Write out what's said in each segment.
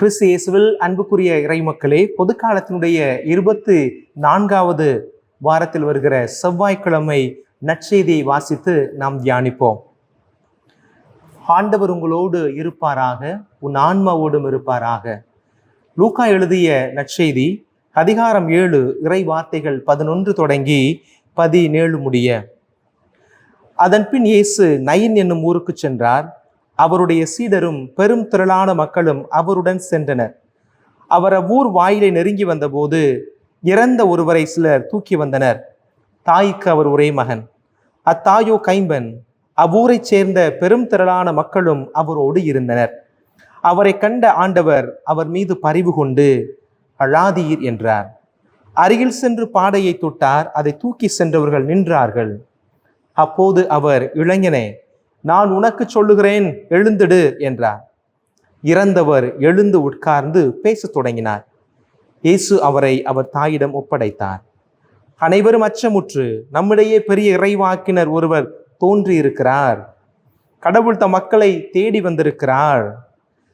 கிறிஸ்து இயேசுவில் அன்புக்குரிய இறைமக்களே பொதுக்காலத்தினுடைய இருபத்து நான்காவது வாரத்தில் வருகிற செவ்வாய்க்கிழமை நற்செய்தியை வாசித்து நாம் தியானிப்போம். ஆண்டவர் உங்களோடு இருப்பாராக உன் ஆன்மாவோடும் இருப்பாராக. லூக்கா எழுதிய நற்செய்தி அதிகாரம் ஏழு இறை வார்த்தைகள் பதினொன்று தொடங்கி பதினேழு முடிய. அதன்பின் இயேசு நயின் என்னும் ஊருக்கு சென்றார். அவருடைய சீடரும் பெரும் திரளான மக்களும் அவருடன் சென்றனர். அவர் அவ்வூர் வாயிலை நெருங்கி வந்தபோது இறந்த ஒருவரை சிலர் தூக்கி வந்தனர். தாய்க்கு அவர் ஒரே மகன். அத்தாயோ கைம்பன் அவ்வூரைச் சேர்ந்த பெரும் திரளான மக்களும் அவரோடு இருந்தனர். அவரை கண்ட ஆண்டவர் அவர் மீது பரிவு கொண்டு அழாதீர் என்றார். அருகில் சென்று பாடையை தொட்டார் அதை தூக்கி சென்றவர்கள் நின்றார்கள். அப்போது அவர் இளைஞனே நான் உனக்கு சொல்லுகிறேன் எழுந்திடு என்றார். இறந்தவர் எழுந்து உட்கார்ந்து பேசத் தொடங்கினார். இயேசு அவரை அவர் தாயிடம் ஒப்படைத்தார். அனைவரும் அச்சமுற்று நம்மிடையே பெரிய இறைவாக்கினர் ஒருவர் தோன்றியிருக்கிறார். கடவுள் தம் மக்களை தேடி வந்திருக்கிறார்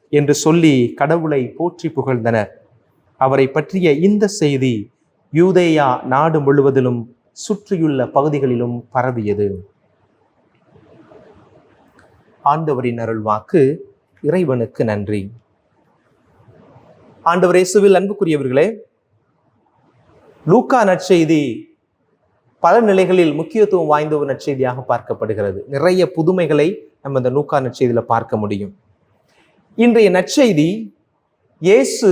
என்று சொல்லி கடவுளை போற்றி புகழ்ந்தனர். அவரை பற்றிய இந்த செய்தி யூதேயா நாடு முழுவதிலும் சுற்றியுள்ள பகுதிகளிலும் பரவியது. ஆண்டவரின் அருள் வாக்கு இறைவனுக்கு நன்றி. ஆண்டவர் இயேசுவில் அன்புக்குரியவர்களே லூக்கா நற்செய்தி பல நிலைகளில் முக்கியத்துவம் வாய்ந்த ஒரு நற்செய்தியாக பார்க்கப்படுகிறது. நிறைய புதுமைகளை நம்ம இந்த லூக்கா நற்செய்தியில் பார்க்க முடியும். இன்றைய நற்செய்தி இயேசு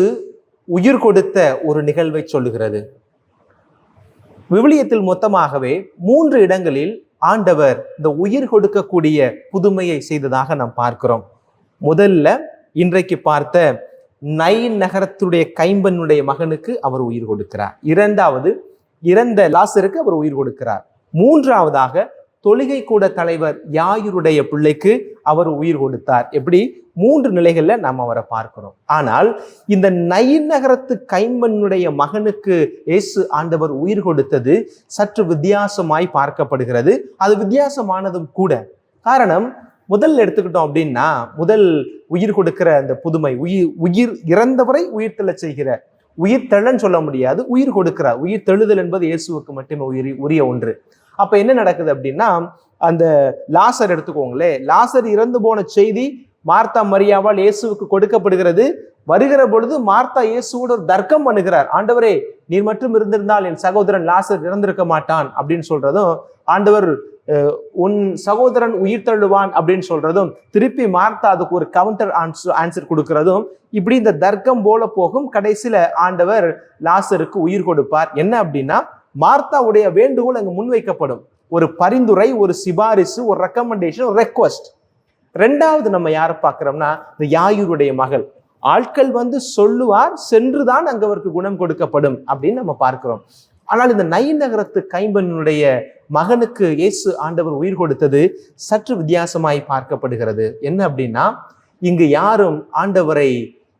உயிர் கொடுத்த ஒரு நிகழ்வை சொல்லுகிறது. விவிலியத்தில் மொத்தமாகவே மூன்று இடங்களில் ஆண்டவர் இந்த உயிர் கொடுக்கக்கூடிய புதுமையை செய்ததாக நாம் பார்க்கிறோம். முதல்ல இன்றைக்கு பார்த்த நை நகரத்துடைய கைம்பனுடைய மகனுக்கு அவர் உயிர் கொடுக்கிறார். இரண்டாவது இறந்த லாசருக்கு அவர் உயிர் கொடுக்கிறார். மூன்றாவதாக தொழுகை கூட தலைவர் யாயுருடைய பிள்ளைக்கு அவர் உயிர் கொடுத்தார். எப்படி? மூன்று நிலைகளில் நாம் அவரை பார்க்கிறோம். ஆனால் இந்த நயின் நகரத்து கைம்பனுடைய மகனுக்கு இயேசு ஆண்டவர் உயிர் கொடுத்தது சற்று வித்தியாசமாய் பார்க்கப்படுகிறது. அது வித்தியாசமானதும் கூட. காரணம் முதல் எடுத்துக்கிட்டோம் அப்படின்னா முதல் உயிர் கொடுக்கிற அந்த புதுமை உயிர் உயிர் இறந்தவரை உயிர் செய்கிற உயிர் தெழன்னு சொல்ல முடியாது உயிர் கொடுக்கிறார். உயிர் தெழுதல் என்பது இயேசுவுக்கு மட்டுமே உயிர் உரிய ஒன்று. அப்ப என்ன நடக்குது அப்படின்னா அந்த லாசர் எடுத்துக்கோங்களே லாசர் இறந்து போன செய்தி மார்த்தா மரியாவால் இயேசுவுக்கு கொடுக்கப்படுகிறது. வருகிற பொழுது மார்த்தா இயேசுவோட ஒரு தர்க்கம் பண்ணுகிறார். ஆண்டவரே நீர் மட்டும் இருந்திருந்தால் என் சகோதரன் லாசர் இறந்திருக்க மாட்டான் அப்படின்னு சொல்றதும் ஆண்டவர் உன் சகோதரன் உயிர் தள்ளுவான் அப்படின்னு சொல்றதும் திருப்பி மார்த்தா அதுக்கு ஒரு கவுண்டர் ஆன்சர் ஆன்சர் கொடுக்கறதும் இப்படி இந்த தர்க்கம் போல போகும். கடைசியில ஆண்டவர் லாசருக்கு உயிர் கொடுப்பார். என்ன அப்படின்னா மார்த்தாவுடைய வேண்டுகோள் அங்கு முன்வைக்கப்படும். ஒரு பரிந்துரை ஒரு சிபாரிசு ஒரு ரெக்கமெண்டேஷன் ஒரு ரெக்வஸ்ட் ரெண்டாவது நம்ம யாரை பார்க்குறோம்னா இந்த யாயூருடைய மகள். ஆட்கள் வந்து சொல்லுவார் சென்றுதான் அங்கே அவருக்கு குணம் கொடுக்கப்படும் அப்படின்னு நம்ம பார்க்கிறோம். ஆனால் இந்த நை நகரத்து கைம்பனுடைய மகனுக்கு இயேசு ஆண்டவர் உயிர் கொடுத்தது சற்று வித்தியாசமாய் பார்க்கப்படுகிறது. என்ன அப்படின்னா இங்கு யாரும் ஆண்டவரை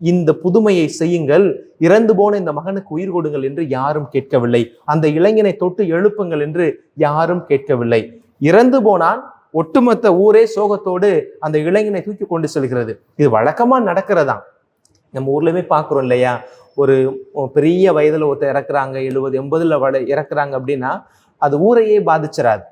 இந்த புதுமையை செய்யுங்கள். இறந்து போன இந்த மகனுக்கு உயிர் கொடுங்கள் என்று யாரும் கேட்கவில்லை. அந்த இளைஞனை தொட்டு எழுப்புங்கள் என்று யாரும் கேட்கவில்லை. இறந்து போனான் ஒட்டுமொத்த ஊரே சோகத்தோடு அந்த இளைஞனை தூக்கி கொண்டு செல்கிறது. இது வழக்கமா நடக்கிறதா நம்ம ஊர்லயுமே பார்க்குறோம் இல்லையா? ஒரு பெரிய வயதுல ஒருத்தர் இறக்குறாங்க எழுபது எண்பதுல வட இறக்குறாங்க அப்படின்னா அது ஊரையே பாதிச்சிடாது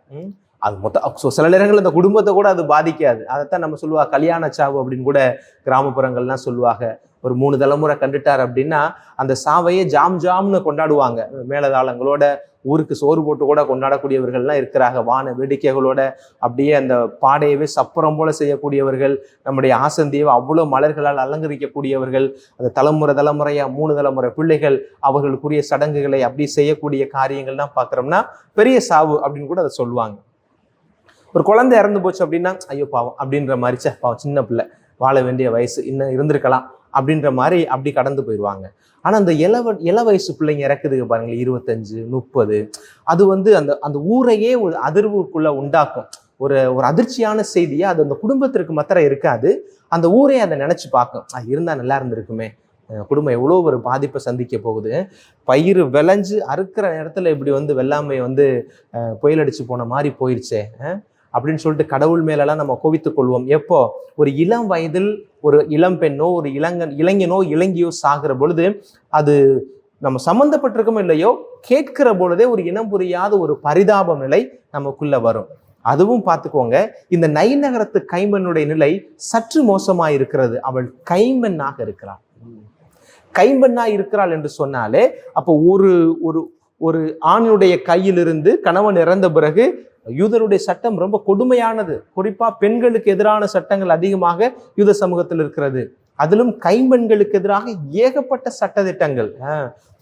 அது மொத்தம் ஸோ சில நேரங்கள் அந்த குடும்பத்தை கூட அது பாதிக்காது. அதைத்தான் நம்ம சொல்லுவா கல்யாண சாவு அப்படின்னு கூட கிராமப்புறங்கள்லாம் சொல்லுவாங்க. ஒரு மூணு தலைமுறை கண்டுட்டார் அப்படின்னா அந்த சாவையே ஜாம் ஜாம்னு கொண்டாடுவாங்க. மேலதாளங்களோட ஊருக்கு சோறு போட்டு கூட கொண்டாடக்கூடியவர்கள்லாம் இருக்கிறாங்க. வான வேடிக்கைகளோட அப்படியே அந்த பாடையவே சப்புறம் போல செய்யக்கூடியவர்கள் நம்முடைய ஆசந்தியவை அவ்வளோ மலர்களால் அலங்கரிக்கக்கூடியவர்கள் அந்த தலைமுறை தலைமுறையாக மூணு தலைமுறை பிள்ளைகள் அவர்களுக்குரிய சடங்குகளை அப்படி செய்யக்கூடிய காரியங்கள்லாம் பார்க்குறோம்னா பெரிய சாவு அப்படின்னு கூட அதை சொல்லுவாங்க. ஒரு குழந்தை இறந்து போச்சு அப்படின்னா ஐயோ பாவம் அப்படின்ற மாதிரி சே பாவம் சின்ன பிள்ளை வாழ வேண்டிய வயசு இன்னும் இருந்திருக்கலாம் அப்படின்ற மாதிரி அப்படி கடந்து போயிடுவாங்க. ஆனால் அந்த இளவ இள வயசு பிள்ளைங்க இறக்குதுங்க பாருங்களேன் இருபத்தஞ்சு முப்பது அது வந்து அந்த அந்த ஊரையே ஒரு அதிர்வுக்குள்ளே உண்டாக்கும். ஒரு ஒரு அதிர்ச்சியான செய்தியாக அது அந்த குடும்பத்திற்கு மாத்திரம் இருக்காது அந்த ஊரே அதை நினச்சி பார்க்கும். அது இருந்தால் நல்லா இருந்திருக்குமே. குடும்பம் எவ்வளோ ஒரு பாதிப்பை சந்திக்க போகுது. பயிர் விளைஞ்சு அறுக்கிற இடத்துல இப்படி வந்து வெள்ளாமை வந்து புயலடிச்சு புயல் போன மாதிரி போயிடுச்சே அப்படின்னு சொல்லிட்டு கடவுள் மேலெல்லாம் நம்ம கோவித்துக் கொள்வோம். எப்போ? ஒரு இளம் வயதில் ஒரு இளம் பெண்ணோ ஒரு இளங்கன் இளைஞனோ இளங்கியோ சாகிற பொழுது அது நம்ம சம்மந்தப்பட்டிருக்கோமோ இல்லையோ கேட்கிற பொழுதே ஒரு இனம் புரியாத ஒரு பரிதாப நிலை நமக்குள்ள வரும். அதுவும் பார்த்துக்கோங்க. இந்த நைநகரத்து கைம்பெண்ணுடைய நிலை சற்று மோசமா இருக்கிறது. அவள் கைம்பெண்ணாக இருக்கிறாள். கைம்பெண்ணா இருக்கிறாள் என்று சொன்னாலே அப்போ ஒரு ஒரு ஒரு ஆணுடைய கையிலிருந்து கணவன் இறந்த பிறகு யூதருடைய சட்டம் ரொம்ப கொடுமையானது. குறிப்பாக பெண்களுக்கு எதிரான சட்டங்கள் அதிகமாக யூத சமூகத்தில் இருக்கிறது. அதிலும் கைம்பெண்களுக்கு எதிராக ஏகப்பட்ட சட்ட திட்டங்கள்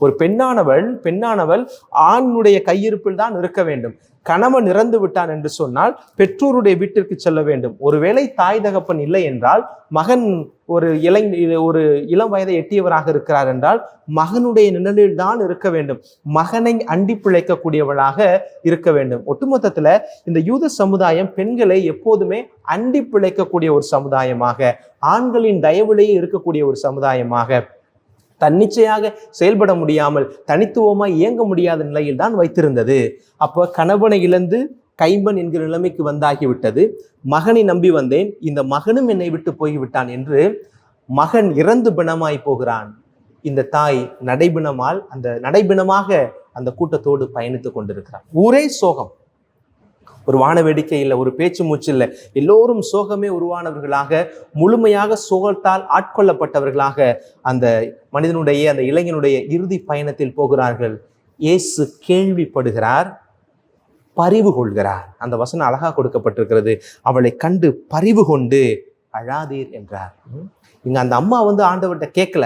ஒரு பெண்ணானவள் பெண்ணானவள் ஆணுடைய கையிருப்பில் தான் இருக்க வேண்டும். கணவன் இறந்து விட்டான் என்று சொன்னால் பெற்றோருடைய வீட்டிற்கு செல்ல வேண்டும். ஒருவேளை தாய் தகப்பன் இல்லை என்றால் மகன் ஒரு இளை ஒரு இளம் வயதை எட்டியவராக இருக்கிறார் என்றால் மகனுடைய நிழலில் தான் இருக்க வேண்டும். மகனை அண்டி பிழைக்கக்கூடியவளாக இருக்க வேண்டும். ஒட்டுமொத்தத்தில் இந்த யூத சமுதாயம் பெண்களை எப்போதுமே அண்டி பிழைக்கக்கூடிய ஒரு சமுதாயமாக ஆண்களின் தயவிலேயே இருக்கக்கூடிய ஒரு சமுதாயமாக தன்னிச்சையாக செயல்பட முடியாமல் தனித்துவமாக இயங்க முடியாத நிலையில் தான் வைத்திருந்தது. அப்போ கணவனை இழந்து கைம்பன் என்கிற நிலைமைக்கு வந்தாகிவிட்டது. மகனை நம்பி வந்தேன். இந்த மகனும் என்னை விட்டு போய்விட்டான் என்று மகன் இறந்து பிணமாய் போகிறான். இந்த தாய் நடைபிணமால் அந்த நடைபிணமாக அந்த கூட்டத்தோடு பயணித்துக் கொண்டிருக்கிறார் ஊரே சோகம். ஒரு வான வேடிக்கை இல்லை ஒரு பேச்சு மூச்சு இல்லை. எல்லோரும் சோகமே உருவானவர்களாக முழுமையாக சோகத்தால் ஆட்கொள்ளப்பட்டவர்களாக அந்த மனிதனுடைய அந்த இளைஞனுடைய இறுதி பயணத்தில் போகிறார்கள். இயேசு கேள்விப்படுகிறார் பரிவு கொள்கிறார். அந்த வசனம் அழகாக கொடுக்கப்பட்டிருக்கிறது. அவளை கண்டு பரிவு கொண்டு அழாதீர் என்றார். இங்கே அந்த அம்மா வந்து ஆண்டவர்கிட்ட கேட்கல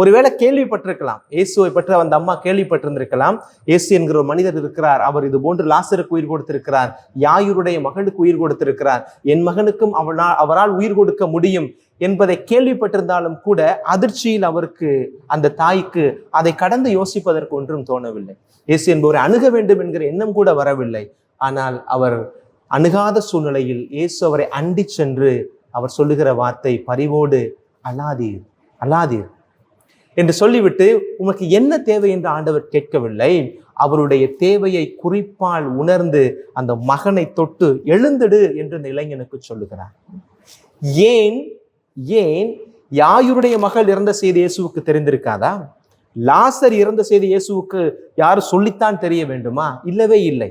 ஒருவேளை கேள்விப்பட்டிருக்கலாம். இயேசுவை பற்றி அந்த அம்மா கேள்விப்பட்டிருந்திருக்கலாம். இயேசு என்கிற ஒரு மனிதர் இருக்கிறார். அவர் இது போன்று லாசருக்கு உயிர் கொடுத்திருக்கிறார். யாயூருடைய மகனுக்கு உயிர் கொடுத்திருக்கிறார். என் மகனுக்கும் அவனால் அவரால் உயிர் கொடுக்க முடியும் என்பதை கேள்விப்பட்டிருந்தாலும் கூட அதிர்ச்சியில் அவருக்கு அந்த தாய்க்கு அதை கடந்து யோசிப்பதற்கு ஒன்றும் தோணவில்லை. இயேசு என்பவரை அணுக வேண்டும் என்கிற எண்ணம் கூட வரவில்லை. ஆனால் அவர் அணுகாத சூழ்நிலையில் இயேசு அவரை அண்டி சென்று அவர் சொல்லுகிற வார்த்தை பரிவோடு அல்லாதீர் அல்லாதீர் என்று சொல்லிவிட்டு உமக்கு என்ன தேவை? என்று ஆண்டவர் கேட்கவில்லை. அவருடைய தேவையை குறிப்பால் உணர்ந்து அந்த மகனை தொட்டு எழுந்துடு என்று அந்த இளைஞனுக்கு சொல்லுகிறார். ஏன் ஏன் யாயுருடைய மகள் இறந்த செய்தி இயேசுவுக்கு தெரிந்திருக்காதா? லாசர் இறந்த செய்தி இயேசுவுக்கு யாரும் சொல்லித்தான் தெரிய வேண்டுமா? இல்லவே இல்லை.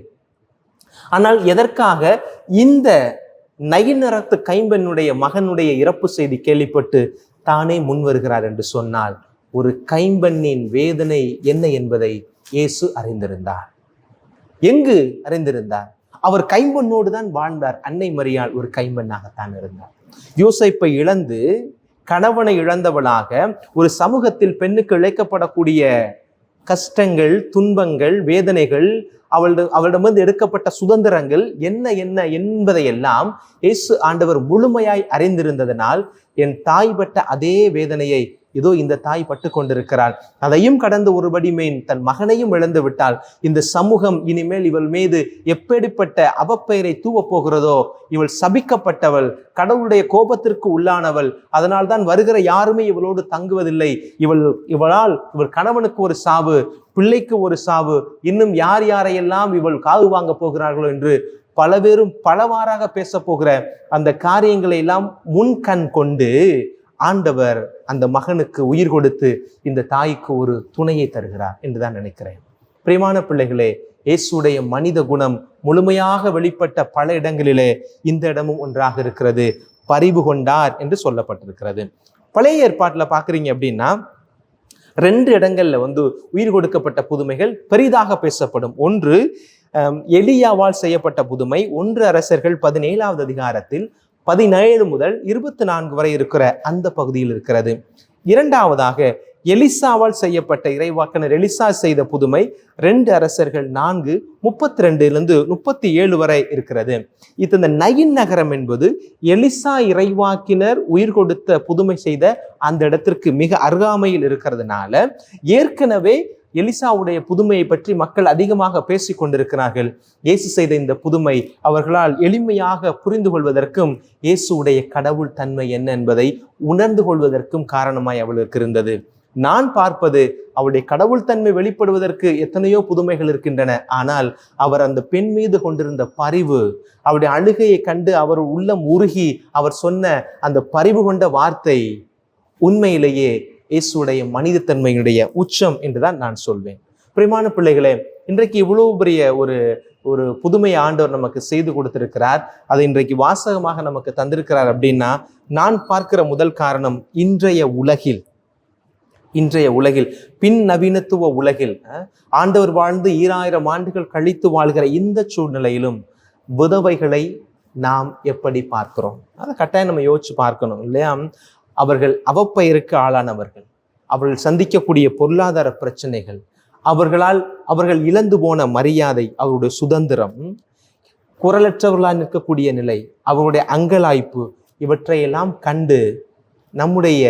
ஆனால் எதற்காக இந்த நயினரத்து கைம்பெண்ணுடைய மகனுடைய இறப்பு செய்தி கேள்விப்பட்டு தானே முன் வருகிறார் என்று சொன்னால் ஒரு கைம்பெண்ணின் வேதனை என்ன என்பதை இயேசு அறிந்திருந்தார். எங்கு அறிந்திருந்தார்? அவர் கைம்பெண்ணோடு தான் வாழ்ந்தார். அன்னை மரியாள் ஒரு கைம்பெண்ணாகத்தான் இருந்தார். யோசைப்பை இழந்து கணவனை இழந்தவளாக ஒரு சமூகத்தில் பெண்ணுக்கு இழைக்கப்படக்கூடிய கஷ்டங்கள் துன்பங்கள் வேதனைகள் அவளது அவளிடமிருந்து எடுக்கப்பட்ட சுதந்திரங்கள் என்ன என்ன என்பதையெல்லாம் இயேசு ஆண்டவர் முழுமையாய் அறிந்திருந்ததனால் என் தாய் பட்ட அதே வேதனையை இதோ இந்த தாய் பட்டு கொண்டிருக்கிறாள் அதையும் கடந்து ஒருபடி மேன் தன் மகனையும் இழந்து விட்டாள். இந்த சமூகம் இனிமேல் இவள் மீது எப்படிப்பட்ட அவப்பெயரை தூவப் போகிறதோ இவள் சபிக்கப்பட்டவள் கடவுளுடைய கோபத்திற்கு உள்ளானவள் அதனால் தான் வருகிற யாருமே இவளோடு தங்குவதில்லை. இவள் இவளால் இவள் கணவனுக்கு ஒரு சாவு பிள்ளைக்கு ஒரு சாவு இன்னும் யார் யாரையெல்லாம் இவள் காவு வாங்க போகிறார்களோ என்று பல பேரும் பலவாறாக பேச போகிற அந்த காரியங்களை எல்லாம் முன்கண் கொண்டு ஆண்டவர் அந்த மகனுக்கு உயிர் கொடுத்து இந்த தாய்க்கு ஒரு துணையை தருகிறார் என்றுதான் நினைக்கிறேன். பிரியமான பிள்ளைகளே இயேசுடைய மனித குணம் முழுமையாக வெளிப்பட்ட பல இடங்களிலே இந்த இடமும் ஒன்றாக இருக்கிறது. பரிவு கொண்டார் என்று சொல்லப்பட்டிருக்கிறது. பழைய ஏற்பாட்டில் பார்க்குறீங்க அப்படின்னா ரெண்டு இடங்கள்ல வந்து உயிர் கொடுக்கப்பட்ட புதுமைகள் பெரிதாக பேசப்படும். ஒன்று எளியாவால் எலியாவால் செய்யப்பட்ட புதுமை. ஒன்று அரசர்கள் பதினேழாவது அதிகாரத்தில் பதினேழு முதல் இருபத்தி நான்கு வரை இருக்கிற அந்த பகுதியில் இருக்கிறது. இரண்டாவதாக எலிசாவால் செய்யப்பட்ட இறைவாக்கனர் எலிசா செய்த புதுமை ரெண்டு அரசர்கள் நான்கு முப்பத்தி ரெண்டுலேருந்து முப்பத்தி ஏழு வரை இருக்கிறது. இது இந்த நயின் நகரம் என்பது எலிசா இறைவாக்கினர் உயிர் கொடுத்த புதுமை செய்த அந்த இடத்திற்கு மிக அருகாமையில் இருக்கிறதுனால ஏற்கனவே எலிசாவுடைய புதுமையை பற்றி மக்கள் அதிகமாக பேசிக் கொண்டிருக்கிறார்கள். இயேசு செய்த இந்த புதுமை அவர்களால் எளிமையாக புரிந்து கொள்வதற்கும் இயேசுடைய கடவுள் தன்மை என்ன என்பதை உணர்ந்து கொள்வதற்கும் காரணமாய் அவளுக்கு இருந்தது. நான் பார்ப்பது அவருடைய கடவுள் தன்மை வெளிப்படுவதற்கு எத்தனையோ புதுமைகள் இருக்கின்றன. ஆனால் அவர் அந்த பெண் மீது கொண்டிருந்த பரிவு அவருடைய அழுகையை கண்டு அவர் உள்ளம் உருகி அவர் சொன்ன அந்த பரிவு கொண்ட வார்த்தை உண்மையிலேயே இயேசுடைய மனிதத்தன்மையினுடைய உச்சம் என்றுதான் நான் சொல்வேன். பிரிமான பிள்ளைகளே இன்றைக்கு இவ்வளவு பெரிய ஒரு ஒரு புதுமை ஆண்டவர் நமக்கு செய்து கொடுத்திருக்கிறார். அதை இன்றைக்கு வாசகமாக நமக்கு தந்திருக்கிறார் அப்படின்னா நான் பார்க்கிற முதல் காரணம் இன்றைய உலகில் இன்றைய உலகில் பின் நவீனத்துவ உலகில் அஹ், ஆண்டவர் வாழ்ந்து ஈராயிரம் ஆண்டுகள் கழித்து வாழ்கிற இந்த சூழ்நிலையிலும் விதவைகளை நாம் எப்படி பார்க்கிறோம்? அதை கட்டாயம் நம்ம யோசிச்சு பார்க்கணும் இல்லையா? அவர்கள் அவப்பெயருக்கு ஆளானவர்கள். அவர்கள் சந்திக்கக்கூடிய பொருளாதார பிரச்சனைகள் அவர்களால் அவர்கள் இழந்து போன மரியாதை அவருடைய சுதந்திரம் குரலற்றவர்களாக நிற்கக்கூடிய நிலை அவருடைய அங்கலாய்ப்பு இவற்றையெல்லாம் கண்டு நம்முடைய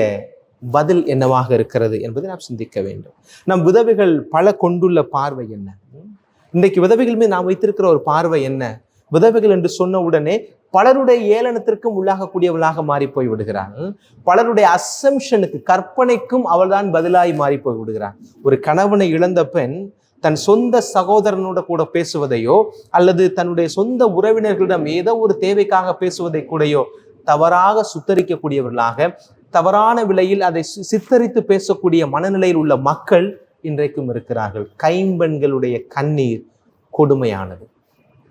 பதில் என்னவாக இருக்கிறது என்பதை நாம் சிந்திக்க வேண்டும். நம் விதவைகள் பல கொண்டுள்ள பார்வை என்ன? இன்றைக்கு விதவைகள் மீது நாம் வைத்திருக்கிற ஒரு பார்வை என்ன? விதவைகள் என்று சொன்ன உடனே பலருடைய ஏளனத்திற்கும் உள்ளாகக்கூடியவளாக மாறி போய் விடுகிறாள் பலருடைய அசம்ஷனுக்கு கற்பனைக்கும் அவள்தான் பதிலாய் மாறி போய் விடுகிறாள் ஒரு கணவனை இழந்த பெண் தன் சொந்த சகோதரனோட கூட பேசுவதையோ அல்லது தன்னுடைய சொந்த உறவினர்களிடம் ஏதோ ஒரு தேவைக்காக பேசுவதை கூடயோ தவறாக சுத்தரிக்கக்கூடியவர்களாக தவறான விலையில் அதை சி- சித்தரித்து பேசக்கூடிய மனநிலையில் உள்ள மக்கள் இன்றைக்கும் இருக்கிறார்கள். கைம்பெண்களுடைய கண்ணீர் கொடுமையானது.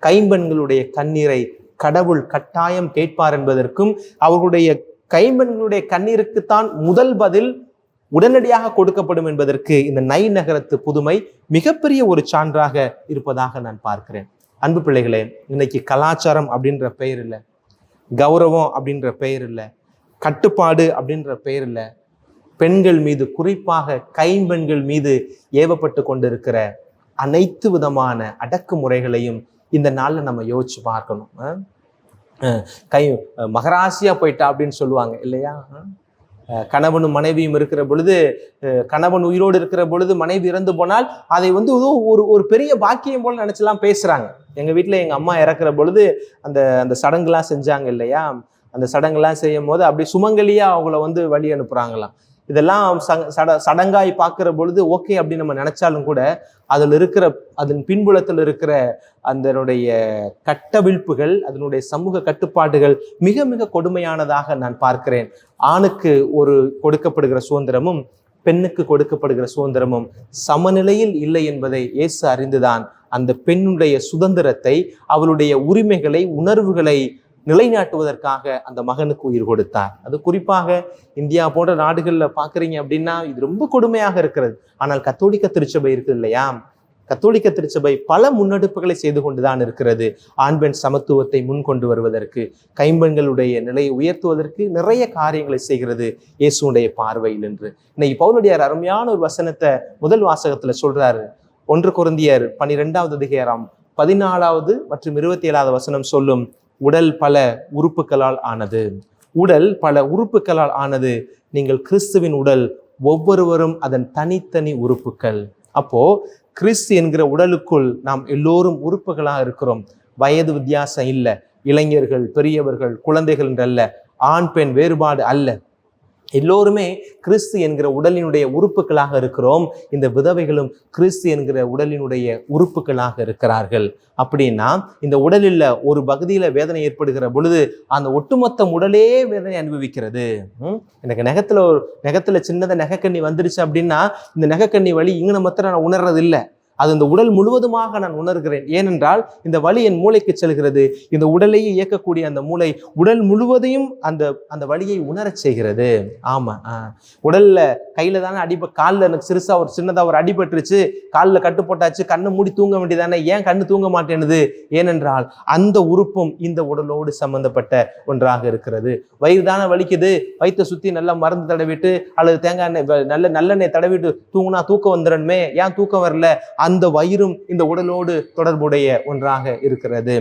கைம்பெண்களுடைய கண்ணீரை கடவுள் கட்டாயம் கேட்பார் என்பதற்கும் அவர்களுடைய கைம்பெண்களுடைய கண்ணீருக்குத்தான் முதல் பதில் உடனடியாக கொடுக்கப்படும் என்பதற்கு இந்த நை நகரத்து புதுமை மிகப்பெரிய ஒரு சான்றாக இருப்பதாக நான் பார்க்கிறேன். அன்பு பிள்ளைகளே இன்னைக்கு கலாச்சாரம் அப்படின்ற பெயர் இல்லை. கௌரவம் அப்படின்ற பெயர் இல்லை. கட்டுப்பாடு அப்படின்ற பெயர் இல்லை. பெண்கள் மீது குறிப்பாக கைம்பெண்கள் மீது ஏவப்பட்டு கொண்டிருக்கிற அனைத்து விதமான அடக்குமுறைகளையும் இந்த நாளில் நம்ம யோசிச்சு பார்க்கணும். கை மகராசியாக மகராசியா போயிட்டா அப்படின்னு சொல்லுவாங்க இல்லையா? கணவனும் மனைவியும் இருக்கிற பொழுது கணவன் உயிரோடு இருக்கிற பொழுது மனைவி இறந்து போனால் அதை வந்து ஒரு ஒரு பெரிய பாக்கியம் போல நினைச்செல்லாம் பேசுறாங்க. எங்க வீட்டில் எங்க அம்மா இறக்குற பொழுது அந்த அந்த சடங்குலாம் செஞ்சாங்க இல்லையா? அந்த சடங்குலாம் செய்யும் போது அப்படி சுமங்கலியா அவங்கள வந்து வழி அனுப்புறாங்களாம். இதெல்லாம் சட சடங்காய் பார்க்குற பொழுது ஓகே அப்படின்னு நம்ம நினைச்சாலும் கூட அதில் இருக்கிற அதன் பின்புலத்தில் இருக்கிற அதனுடைய கட்டவிழ்ப்புகள் அதனுடைய சமூக கட்டுப்பாடுகள் மிக மிக கொடுமையானதாக நான் பார்க்கிறேன். ஆணுக்கு ஒரு கொடுக்கப்படுகிற சுதந்திரமும் பெண்ணுக்கு கொடுக்கப்படுகிற சுதந்திரமும் சமநிலையில் இல்லை என்பதை இயேசு அறிந்துதான் அந்த பெண்ணுடைய சுதந்திரத்தை அவளுடைய உரிமைகளை உணர்வுகளை நிலைநாட்டுவதற்காக அந்த மகனுக்கு உயிர் கொடுத்தார். அது குறிப்பாக இந்தியா போன்ற நாடுகளில் பார்க்குறீங்க அப்படின்னா இது ரொம்ப கொடுமையாக இருக்கிறது. ஆனால் கத்தோலிக்க திருச்சபை இருக்குது இல்லையா? கத்தோலிக்க திருச்சபை பல முன்னெடுப்புகளை செய்து கொண்டுதான் இருக்கிறது. ஆண் பெண் சமத்துவத்தை முன் கொண்டு வருவதற்கு கைம்பெண்களுடைய நிலையை உயர்த்துவதற்கு நிறைய காரியங்களை செய்கிறது இயேசுடைய பார்வையில் என்று. இன்னைக்கு பவுலடியார் அருமையான ஒரு வசனத்தை முதல் வாசகத்துல சொல்றாரு. ஒன்று குருந்தியர் பனிரெண்டாவது அதிகாரம் பதினாலாவது மற்றும் இருபத்தி ஏழாவது வசனம் சொல்லும் உடல் பல உறுப்புகளால் ஆனது. உடல் பல உறுப்புகளால் ஆனது நீங்கள் கிறிஸ்துவின் உடல் ஒவ்வொருவரும் அதன் தனித்தனி உறுப்புகள். அப்போ கிறிஸ்து என்கிற உடலுக்குள் நாம் எல்லோரும் உறுப்புகளாக இருக்கிறோம். வயது வித்தியாசம் இல்லை. இளைஞர்கள் பெரியவர்கள் குழந்தைகள் என்றல்ல. ஆண் பெண் வேறுபாடு அல்ல. எல்லோருமே கிறிஸ்து என்கிற உடலினுடைய உறுப்புகளாக இருக்கிறோம். இந்த விதவைகளும் கிறிஸ்து என்கிற உடலினுடைய உறுப்புகளாக இருக்கிறார்கள். அப்படின்னா இந்த உடலில் ஒரு பகுதியில் வேதனை ஏற்படுகிற பொழுது அந்த ஒட்டுமொத்த உடலே வேதனை அனுபவிக்கிறது. எனக்கு நெகத்தில் ஒரு நெகத்தில் சின்னதாக நெகக்கண்ணி வந்துருச்சு அப்படின்னா இந்த நெகக்கண்ணி வழி இங்கே மாத்திரம் நான் உணர்றதில்லை. அது இந்த உடல் முழுவதுமாக நான் உணர்கிறேன். ஏனென்றால் இந்த வலி என் மூளைக்கு செல்கிறது. இந்த உடலையே இயக்கக்கூடிய அந்த மூளை உடல் முழுவதையும் அந்த அந்த வலியை உணரச் செய்கிறது. ஆமா ஆ. உடல்ல கையில தானே அடிப காலில் எனக்கு சிறுசா ஒரு சின்னதா ஒரு அடிபட்டுருச்சு. காலில் கட்டு போட்டாச்சு கண்ணை மூடி தூங்க வேண்டியதானே? ஏன் கண்ணு தூங்க மாட்டேனுது? ஏனென்றால் அந்த உறுப்பும் இந்த உடலோடு சம்பந்தப்பட்ட ஒன்றாக இருக்கிறது. வயிறு தானே வலிக்குது. வயிற்றை சுத்தி நல்லா மருந்து தடவிட்டு அல்லது தேங்காய் எண்ணெய் நல்ல நல்லெண்ணெய் தடவிட்டு தூங்குனா தூக்கம் வந்துடணுமே. ஏன் தூக்கம் வரல? அந்த அந்த வயிறும் இந்த உடலோடு தொடர்புடைய ஒன்றாக இருக்கிறது.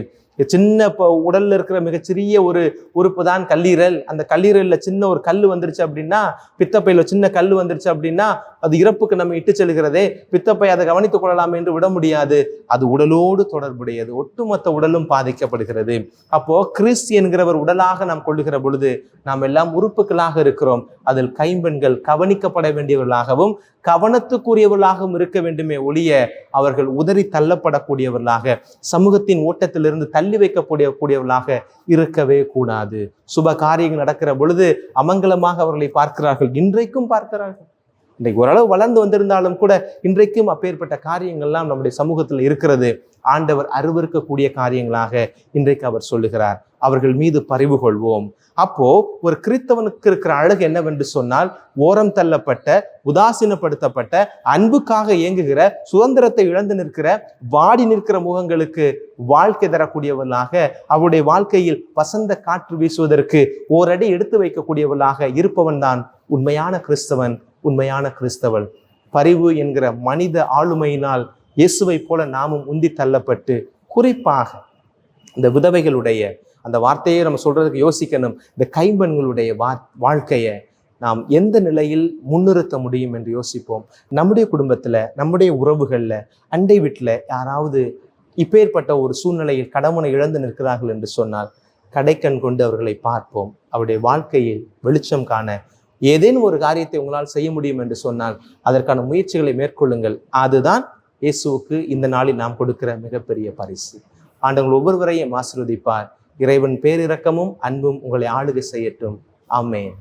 சின்ன இப்போ உடல்ல இருக்கிற மிகச்சிறிய ஒரு உறுப்பு தான் கல்லீரல். அந்த கல்லீரலில் சின்ன ஒரு கல் வந்துருச்சு அப்படின்னா பித்தப்பையில் சின்ன கல் வந்துருச்சு அப்படின்னா அது இறப்புக்கு நம்ம இட்டு செல்கிறதே. பித்தப்பை அதை கவனித்துக் கொள்ளலாம் என்று விட முடியாது. அது உடலோடு தொடர்புடையது. ஒட்டுமொத்த உடலும் பாதிக்கப்படுகிறது. அப்போ கிறிஸ்து என்கிறவர் உடலாக நாம் கொள்ளுகிற பொழுது நாம் எல்லாம் உறுப்புகளாக இருக்கிறோம். அதில் கைம்பெண்கள் கவனிக்கப்பட வேண்டியவர்களாகவும் கவனத்துக்குரியவர்களாகவும் இருக்க வேண்டுமே ஒழிய அவர்கள் உதறி தள்ளப்படக்கூடியவர்களாக சமூகத்தின் ஓட்டத்திலிருந்து தள்ளி வைக்கக்கூடிய கூடியவர்களாக இருக்கவே கூடாது. சுப காரியங்கள் நடக்கிற பொழுது அமங்கலமாக அவர்களை பார்க்கிறார்கள். இன்றைக்கும் பார்க்கிறார்கள். இன்றைக்கு ஓரளவு வளர்ந்து வந்திருந்தாலும் கூட இன்றைக்கும் அப்பேற்பட்ட காரியங்கள்லாம் நம்முடைய சமூகத்தில் இருக்கிறது. ஆண்டவர் அருவருக்கக்கூடிய காரியங்களாக இன்றைக்கு அவர் சொல்லுகிறார். அவர்கள் மீது பறிவு கொள்வோம். அப்போ ஒரு கிறித்தவனுக்கு இருக்கிற அழகு என்னவென்று சொன்னால் ஓரம் தள்ளப்பட்ட உதாசீனப்படுத்தப்பட்ட அன்புக்காக இயங்குகிற சுதந்திரத்தை இழந்து நிற்கிற வாடி நிற்கிற முகங்களுக்கு வாழ்க்கை தரக்கூடியவர்களாக அவருடைய வாழ்க்கையில் வசந்த காற்று வீசுவதற்கு ஓரடி எடுத்து வைக்கக்கூடியவர்களாக இருப்பவன் தான் உண்மையான கிறிஸ்தவன். உண்மையான கிறிஸ்தவள். பரிவு என்கிற மனித ஆளுமையினால் இயேசுவை போல நாமும் உந்தி தள்ளப்பட்டு குறிப்பாக இந்த விதவைகளுடைய அந்த வார்த்தையை நம்ம சொல்றதுக்கு யோசிக்கணும். இந்த கைம்பெண்களுடைய வா வாழ்க்கையை நாம் எந்த நிலையில் முன்னிறுத்த முடியும் என்று யோசிப்போம். நம்முடைய குடும்பத்தில் நம்முடைய உறவுகளில் அண்டை வீட்டில் யாராவது இப்பேற்பட்ட ஒரு சூழ்நிலையில் கடவுளை இழந்து நிற்கிறார்கள் என்று சொன்னால் கடைக்கண் கொண்டு அவர்களை பார்ப்போம். அவருடைய வாழ்க்கையில் வெளிச்சம் காண ஏதேனும் ஒரு காரியத்தை உங்களால் செய்ய முடியும் என்று சொன்னால் அதற்கான முயற்சிகளை மேற்கொள்ளுங்கள். அதுதான் இயேசுவுக்கு இந்த நாளில் நாம் கொடுக்கிற மிகப்பெரிய பரிசு. ஆண்டவங்கள் ஒவ்வொருவரையும் ஆசிர்வதிப்பார். இறைவன் பேரிரக்கமும் அன்பும் உங்களை ஆளுகை செய்யட்டும். ஆமேன்.